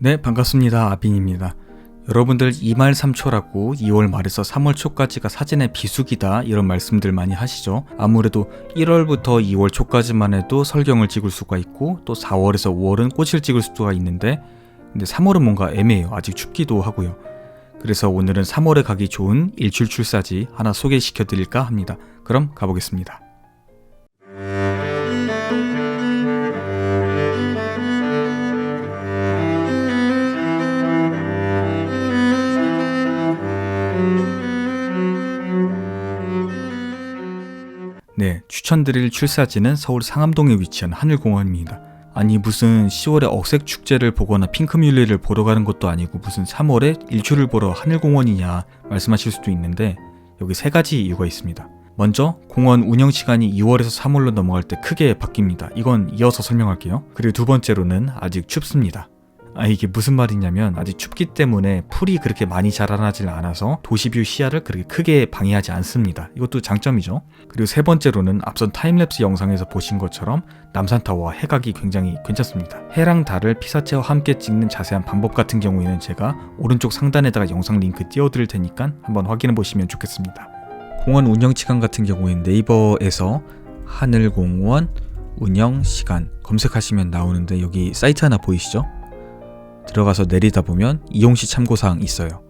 네, 반갑습니다. 아빈입니다. 여러분들 2말 3초라고 2월 말에서 3월 초까지가 사진의 비수기다 이런 말씀들 많이 하시죠. 아무래도 1월부터 2월 초까지만 해도 설경을 찍을 수가 있고 또 4월에서 5월은 꽃을 찍을 수가 있는데 근데 3월은 뭔가 애매해요. 아직 춥기도 하고요. 그래서 오늘은 3월에 가기 좋은 일출 출사지 하나 소개시켜 드릴까 합니다. 그럼 가보겠습니다. 네, 추천드릴 출사지는 서울 상암동에 위치한 하늘공원입니다. 아니 무슨 10월에 억색 축제를 보거나 핑크뮬리를 보러 가는 것도 아니고 무슨 3월에 일출을 보러 하늘공원이냐 말씀하실 수도 있는데 여기 세 가지 이유가 있습니다. 먼저 공원 운영 시간이 2월에서 3월로 넘어갈 때 크게 바뀝니다. 이건 이어서 설명할게요. 그리고 두 번째로는 아직 춥습니다. 아 이게 무슨 말이냐면 아직 춥기 때문에 풀이 그렇게 많이 자라나질 않아서 도시뷰 시야를 그렇게 크게 방해하지 않습니다. 이것도 장점이죠. 그리고 세 번째로는 앞선 타임랩스 영상에서 보신 것처럼 남산타워와 해각이 굉장히 괜찮습니다. 해랑 달을 피사체와 함께 찍는 자세한 방법 같은 경우에는 제가 오른쪽 상단에다가 영상 링크 띄워드릴 테니까 한번 확인해 보시면 좋겠습니다. 공원 운영 시간 같은 경우엔 네이버에서 하늘공원 운영 시간 검색하시면 나오는데 여기 사이트 하나 보이시죠? 들어가서 내리다 보면 이용시 참고사항 있어요.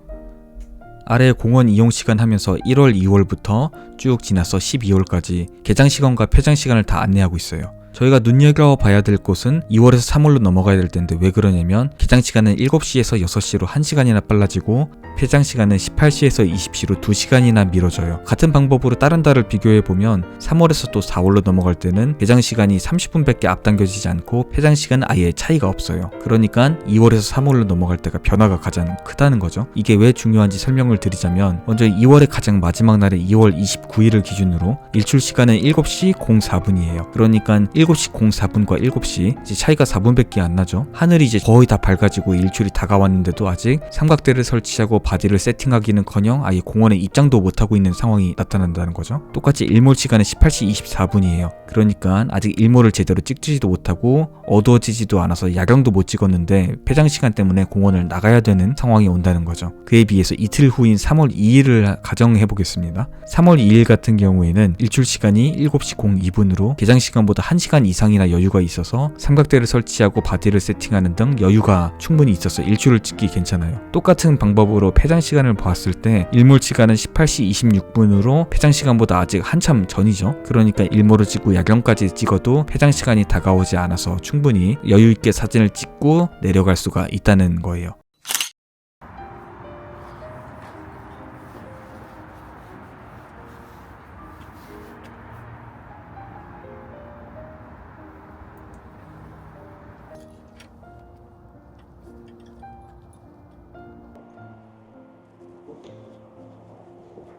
아래 공원 이용 시간 하면서 1월, 2월부터 쭉 지나서 12월까지 개장 시간과 폐장 시간을 다 안내하고 있어요. 저희가 눈여겨봐야 될 곳은 2월에서 3월로 넘어가야 될 텐데 왜 그러냐면 개장 시간은 7시에서 6시로 1시간이나 빨라지고 폐장 시간은 18시에서 20시로 2시간이나 미뤄져요. 같은 방법으로 다른 달을 비교해 보면 3월에서 또 4월로 넘어갈 때는 개장 시간이 30분밖에 앞당겨지지 않고 폐장 시간은 아예 차이가 없어요. 그러니까 2월에서 3월로 넘어갈 때가 변화가 가장 크다는 거죠. 이게 왜 중요한지 설명을 드리자면 먼저 2월의 가장 마지막 날인 2월 29일을 기준으로 일출 시간은 7시 04분이에요. 그러니까 7시 04분과 7시 이제 차이가 4분밖에 안 나죠. 하늘이 이제 거의 다 밝아지고 일출이 다가왔는데도 아직 삼각대를 설치하고 바디를 세팅하기는커녕 아예 공원에 입장도 못하고 있는 상황이 나타난다는 거죠. 똑같이 일몰 시간은 18시 24분이에요. 그러니까 아직 일몰을 제대로 찍지도 못하고 어두워지지도 않아서 야경도 못 찍었는데 폐장 시간 때문에 공원을 나가야 되는 상황이 온다는 거죠. 그에 비해서 이틀 후인 3월 2일을 가정해 보겠습니다. 3월 2일 같은 경우에는 일출 시간이 7시 02분으로 개장 시간보다 1시간 이상이나 여유가 있어서 삼각대를 설치하고 바디를 세팅하는 등 여유가 충분히 있어서 일출을 찍기 괜찮아요. 똑같은 방법으로 폐장 시간을 봤을 때 일몰 시간은 18시 26분으로 폐장 시간보다 아직 한참 전이죠. 그러니까 일몰을 찍고 야경까지 찍어도 폐장 시간이 다가오지 않아서 충분히 여유 있게 사진을 찍고 내려갈 수가 있다는 거예요.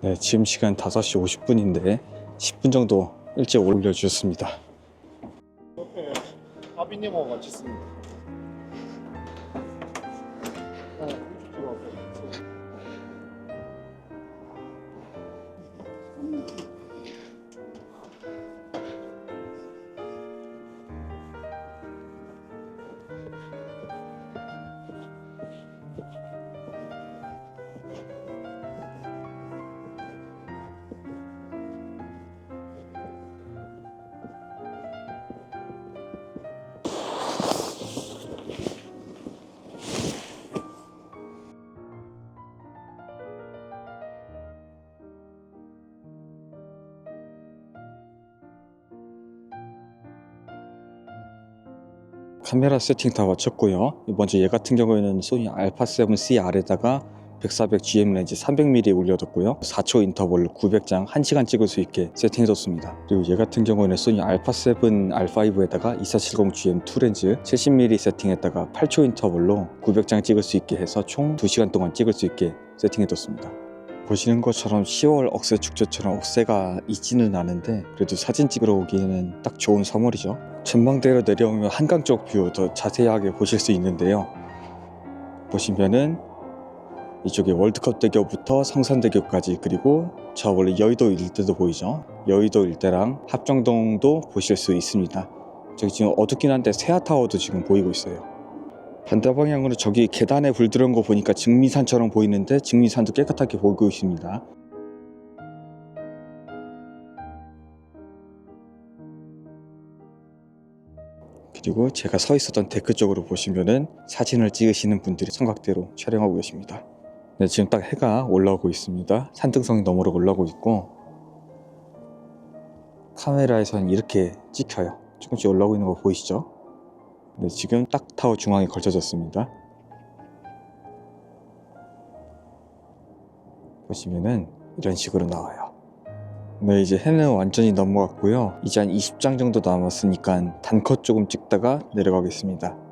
네, 지금 시간 5시 50분인데 10분 정도 일찍 올려주셨습니다. 아비님하고 같이 씁니다. 카메라 세팅 다 마쳤고요. 먼저 얘 같은 경우에는 소니 알파 7C R에다가 100, 400 GM 렌즈 300mm 올려뒀고요. 4초 인터벌로 900장 1시간 찍을 수 있게 세팅해뒀습니다. 그리고 얘 같은 경우에는 소니 알파 7 R5에다가 2470 GM 2 렌즈 70mm 세팅했다가 8초 인터벌로 900장 찍을 수 있게 해서 총 2시간 동안 찍을 수 있게 세팅해뒀습니다. 보시는 것처럼 10월 억새 축제처럼 억새가 있지는 않은데 그래도 사진 찍으러 오기에는 딱 좋은 3월이죠. 전망대로 내려오면 한강 쪽 뷰 더 자세하게 보실 수 있는데요. 보시면은 이쪽에 월드컵 대교부터 성산대교까지 그리고 저 원래 여의도 일대도 보이죠. 여의도 일대랑 합정동도 보실 수 있습니다. 저기 지금 어둡긴 한데 세아타워도 지금 보이고 있어요. 반대 방향으로 저기 계단에 불 들어온 거 보니까 증미산처럼 보이는데 증미산도 깨끗하게 보이고 있습니다. 그리고 제가 서 있었던 데크 쪽으로 보시면은 사진을 찍으시는 분들이 삼각대로 촬영하고 계십니다. 네, 지금 딱 해가 올라오고 있습니다. 산등성이 너머로 올라오고 있고 카메라에선 이렇게 찍혀요. 조금씩 올라오고 있는 거 보이시죠? 네, 지금 딱 타워 중앙에 걸쳐졌습니다. 보시면은 이런 식으로 나와요. 네, 이제 해는 완전히 넘어갔고요. 이제 한 20장 정도 남았으니까 단컷 조금 찍다가 내려가겠습니다.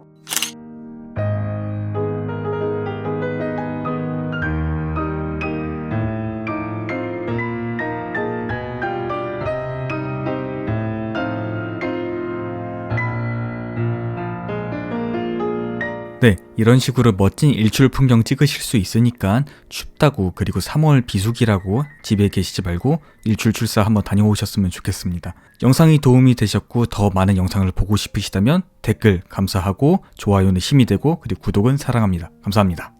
네, 이런 식으로 멋진 일출 풍경 찍으실 수 있으니까 춥다고 그리고 3월 비수기라고 집에 계시지 말고 일출 출사 한번 다녀오셨으면 좋겠습니다. 영상이 도움이 되셨고 더 많은 영상을 보고 싶으시다면 댓글 감사하고 좋아요는 힘이 되고 그리고 구독은 사랑합니다. 감사합니다.